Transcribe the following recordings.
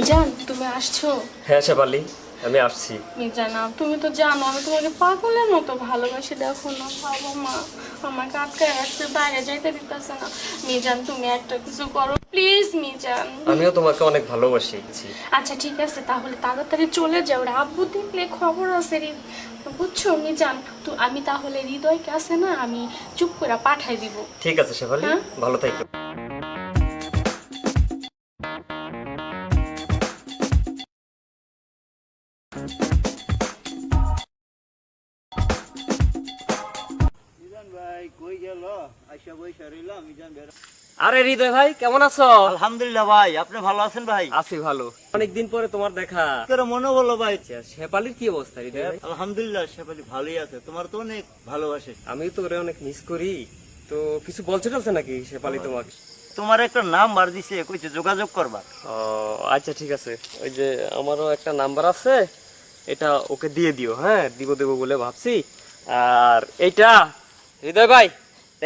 মিজান তুমি আসছো? হ্যাঁ শেফালি আমি আসছি। মিজানা তুমি তো জানো আমি তোমাকে পাগলের মতো ভালোবাসি দেখো না বাবা মা আমাকে আটকায় রাখছে বাইরে যাইতে দিতেছে না। মিজান তুমি একটা কিছু করো প্লিজ মিজান। আমিও তোমাকে অনেক ভালোবাসি। আচ্ছা ঠিক আছে তাহলে তাড়াতাড়ি চলে যাও রে আব্বু দেখলে খবর আছে রে। বুঝছ মিজান তো আমি তাহলে হৃদয়কে আছে না আমি চুপ করে পাঠাই দিব। ঠিক আছে শেফালি হ্যাঁ? ভালো থাকো। আরে হৃদয় ভাই কেমন আছো? আলহামদুলিল্লাহ ভাই আপনি ভালো আছেন ভাই? আছি ভালো। অনেকদিন পরে তোমার দেখা। তোর মনে বলো ভাই। শেফালির কি অবস্থা হৃদয় আলহামদুলিল্লাহ শেফালি ভালোই আছে। তোমার তো অনেক ভালোবাসে। আমি তো ওরে অনেক মিস করি। তো কিছু বলছে টলছে নাকি শেফালি তোমাকে? তোমার একটা নাম বার দিছে কইছে যোগাযোগ করবা। ও আচ্ছা ঠিক আছে। ওই যে আমারও একটা নাম্বার আছে। এটা ওকে দিয়ে দিও হ্যাঁ? দিব দেবো বলে ভাবছি। আর এইটা হৃদয় ভাই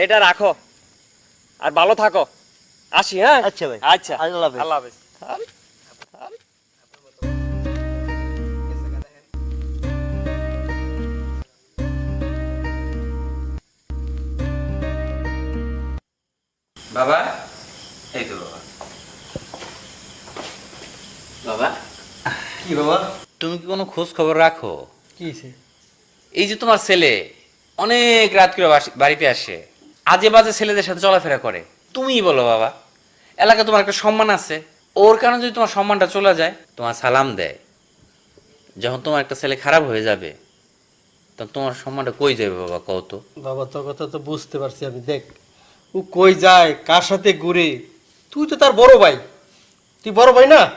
এটা রাখো। আর ভালো থাকো। আসি হ্যাঁ? আচ্ছা ভাই। আচ্ছা। আল্লাহ হাফেজ। আল্লাহ হাফেজ। বাবা? এই তো বাবা। বাবা? কি বাবা? তুমি কি কোনো খোঁজ খবর রাখো? কি এই যে তোমার ছেলে অনেক রাত করে বাড়িতে আসে। আজে বাজে ছেলেদের সাথে চলাফেরা করে। তুমিই বলো বাবা। এলাকায় তোমার একটা সম্মান আছে। ওর কারণে যদি তোমার সম্মানটা চলে যায়, তোমার সালাম দেয়। যখন তোমার একটা ছেলে খারাপ হয়ে যাবে, তখন তোমার সম্মানটা কই যাবে বাবা? কত বাবা, তোর কথা তো বুঝতে পারছি আমি। দেখ, ও কই যায়, কার সাথে ঘুরে? তুই তো তার বড় ভাই। তুই বড় ভাই না?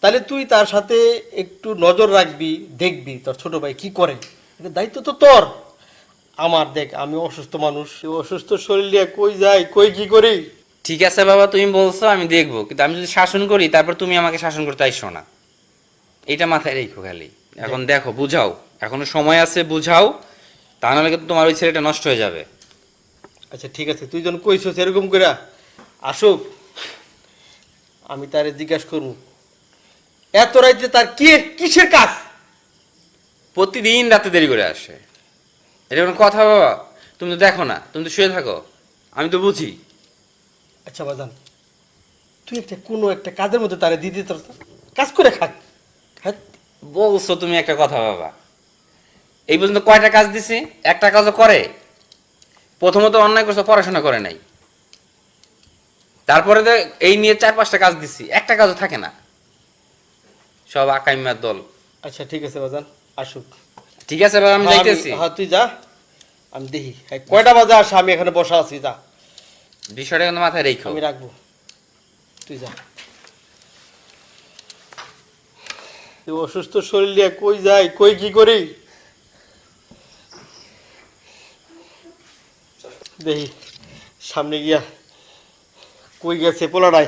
তাহলে তুই তার সাথে একটু নজর রাখবি, দেখবি তোর ছোট ভাই কি করে। দায়িত্ব তো তোর। আমার দেখ আমি অসুস্থ মানুষ। অসুস্থ শরীর নিয়ে কই যায় কই কি করি? ঠিক আছে বাবা তুমি বলছো আমি দেখব। কিন্তু আমি যদি শাসন করি তারপর তুমি আমাকে শাসন করতে আইসো না। এটা মাথায় রেখো খালি। এখন দেখো বুঝাও। এখনও সময় আছে বুঝাও। তা নাহলে কিন্তু তোমার ওই ছেলেটা নষ্ট হয়ে যাবে। আচ্ছা ঠিক আছে। তুই যখন কইছো এরকম করে আসুক। আমি তারে জিজ্ঞাসা করব এত রাইতে তার কি কিসের কাজ? প্রতিদিন রাতে দেরি করে আসে। এটা কোনো কথা বাবা। তুমি তো দেখো না তুমি তো শুয়ে থাকো। আমি তো বুঝি। আচ্ছা বাজান তুই একটা কোনো একটা কাজের মধ্যে তারে দিদি তোর কাজ করে খাক হ্যাঁ? বলছো তুমি একটা কথা বাবা। এই পর্যন্ত কয়টা কাজ দিছি? একটা কাজও করে। প্রথমত অন্যায় করছ পড়াশোনা করে নাই। তারপরে তো এই নিয়ে চার পাঁচটা কাজ দিছি একটা কাজও থাকে না। সব আকাইমার দল। আচ্ছা ঠিক আছে বাজান আসুক। ঠিক আছে আমি হ্যাঁ, যাইতেছি। হ্যাঁ তুই যা। আমি দেখি। কয়টা বাজে আসে? আমি এখানে বসা আছি যা। বিষয়টা কিন্তু মাথায় রেখো। আমি রাখব। তুই যা। তুই অসুস্থ শরীর নিয়ে কই যাই? কই কি করি? দেখি। সামনে গিয়া কই গেছে পোলাটাই?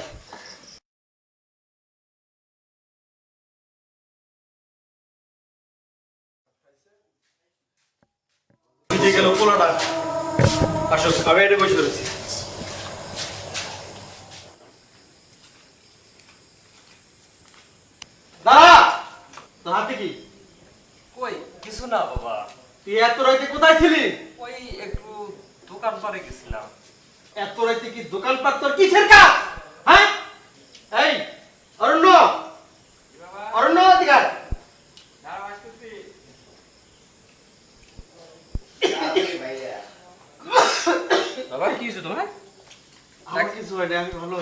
এটা বসে রয়েছি। দাদা তোর হাতে কি? কই? কিছু না বাবা। তুই এত রাইতে কোথায় ছিলি? ওই একটু দোকান পারে গেছিলাম। এত রাইতে কি দোকানপাট তোর কি কাজ হ্যাঁ এই অরণ্য অরণ্য অধিকার বাবা কি হয়েছে তোমার আমার কিছু হয় না আমি ভালো আছি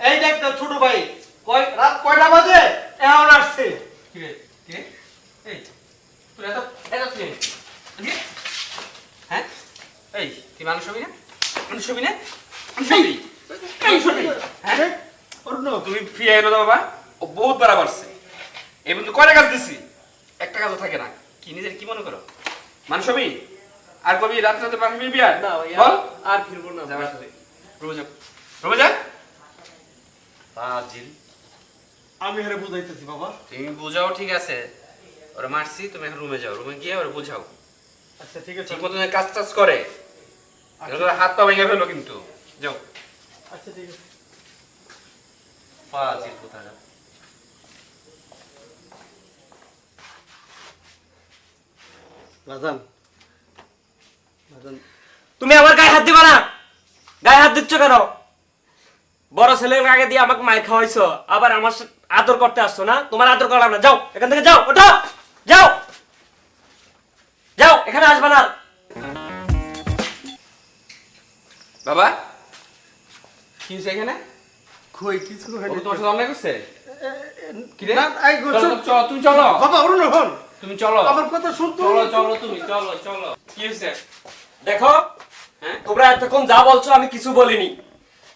এই দেখ তোর ছোট ভাই কয় রাত কয়টা বাজে? এখন আসছে। কিরে কিরে এই তুই এত এত তুই হ্যাঁ? এই তুই মানুষ হবি না? মানুষ হবি না? মানুষ হবি? মানুষ হবি? হ্যাঁ? অরণ্য তুমি ফিরে তো বাবা। ও বহুত বাড়া বাড়ছে। এই বন্ধু কয়টা কাজ দিছি? একটা কাজও থাকে না। কি নিজের কি মনে করো? মানুষ হবি? আর কবি রাত রাতে পাশে ফিরবি না আর ফিরবো না। যা বাসা। তুমি বুঝাও ঠিক আছে। ওরা মারছি তুমি রুমে যাও। গিয়ে আচ্ছা কাজ টাজ করে। আচ্ছা, হাত কিন্তু। আচ্ছা, তুমি আমার গায়ে হাত দিবা না? গায়ে হাত দিচ্ছ কেন? বড় ছেলের আগে দিয়ে আমাকে মায়ের খাওয়াইছো আবার আমার আদর করতে আসছো না? তোমার আদর করলাম না। যাও এখান থেকে যাও ওঠো! যাও! যাও এখানে আসবে না। বাবা কি হয়েছে এখানে? কই কিছু ও হয়নি তোমার সাথে অন্যায় করছে? কি রে? না, এই গো, চলো, তুমি চলো। বাবা অরুণ হন। তুমি চলো। আমার কথা শুন তো চলো চলো তুমি চলো চলো। কি হয়েছে? দেখো হ্যাঁ? তোমরা এতক্ষণ যা বলছো আমি কিছু বলিনি।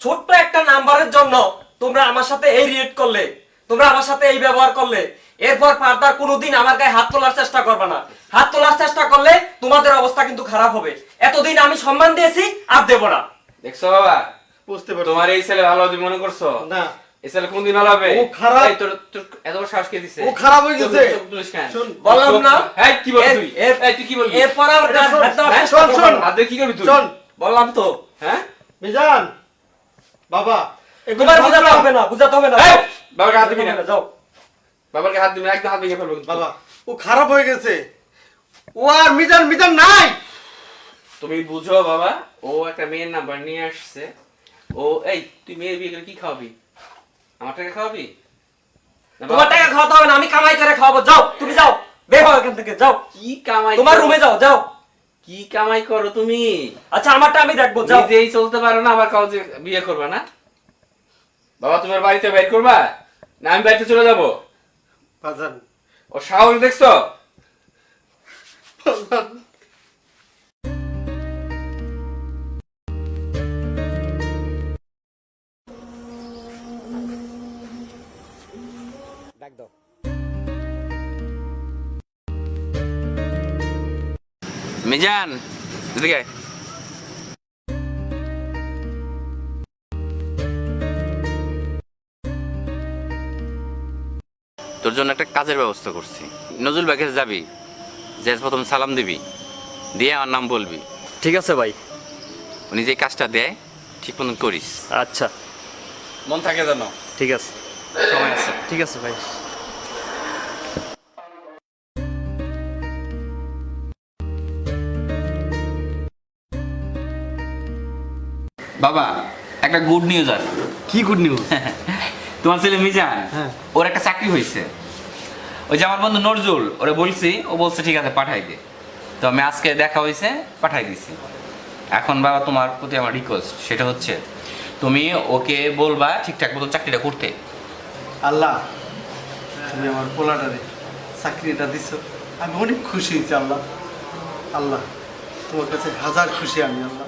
ছোট্ট একটা নাম্বারের জন্য তোমরা আমার সাথে এই রিয়েক্ট করলে তোমরা আমার সাথে এই ব্যবহার করলে। এরপর ফার্দার কোনোদিন আমার গায়ে হাত তোলার চেষ্টা করবে না। হাত তোলার চেষ্টা করলে তোমাদের অবস্থা কিন্তু খারাপ হবে। এতদিন আমি সম্মান দিয়েছি আর দেব না। দেখছ বাবা? বুঝতে পারছি। তোমার এই ছেলে ভালো হবে মনে করছ? না। এই ছেলে কোনদিন ভালো হবে? ও খারাপ। তোর তোর এত বড় কে দিছে? ও খারাপ হয়ে গেছে। চোখ তুলিস কেন? শোন, বললাম না। এই কি বলবি তুই? এই তুই কি বলবি এরপর আর হাত শোন, শোন। হাত কি করবি তুই? শোন। বললাম তো। হ্যাঁ? মিজান বাবা তোমার বুঝাতে হবে না বুঝাতে হবে না। বাবাকে হাত দিবি না। যাও। বাবাকে হাত দিবি একদম হাত ভেঙে ফেলব বাবা ও খারাপ হয়ে গেছে। ও আর মিজান মিজান নাই। তুমি বুঝো বাবা ও একটা মেয়ের নাম্বার নিয়ে আসছে। ও এই তুই মেয়ের বিয়ে করে কি খাওয়াবি? আমার টাকা খাওয়াবি? তোমার টাকা খাওয়াতে হবে না আমি কামাই করে খাওয়াবো। যাও তুমি যাও বের হও এখান থেকে যাও। কি কামাই তোমার রুমে যাও যাও। কি কামাই করো তুমি? আচ্ছা আমারটা আমি দেখব যাও। নিজেই চলতে পারো না আবার কাউকে বিয়ে করবা না? বাবা তোমার বাড়িতে বাইর করবা? না আমি বাড়িতে চলে যাব। বাজান। ও সাহস দেখছ? বাজান। মিজান এদিকে। তোর জন্য একটা কাজের ব্যবস্থা করছি। নজরুল বাগের যাবি যে প্রথম সালাম দিবি দিয়ে আমার নাম বলবি। ঠিক আছে ভাই। উনি যে কাজটা দেয় ঠিক মতন করিস। আচ্ছা। মন থাকে যেন। ঠিক আছে। সময় আছে। ঠিক আছে ভাই। বাবা একটা গুড নিউজ আছে। কি গুড নিউজ তোমার ছেলে মিজান হ্যাঁ। ওর একটা চাকরি হয়েছে। ওই যে আমার বন্ধু নজরুল ওরে বলছি ও বলছে ঠিক আছে পাঠাই দে। তো আমি আজকে দেখা হয়েছে পাঠাই দিছি। এখন বাবা তোমার প্রতি আমার রিকোয়েস্ট সেটা হচ্ছে তুমি ওকে বলবা ঠিকঠাক মতো চাকরিটা করতে। আল্লাহ তুমি আমার পোলাটারে চাকরিটা দিছো। আমি অনেক খুশি হয়েছি আল্লাহ। আল্লাহ তোমার কাছে হাজার খুশি আমি আল্লাহ।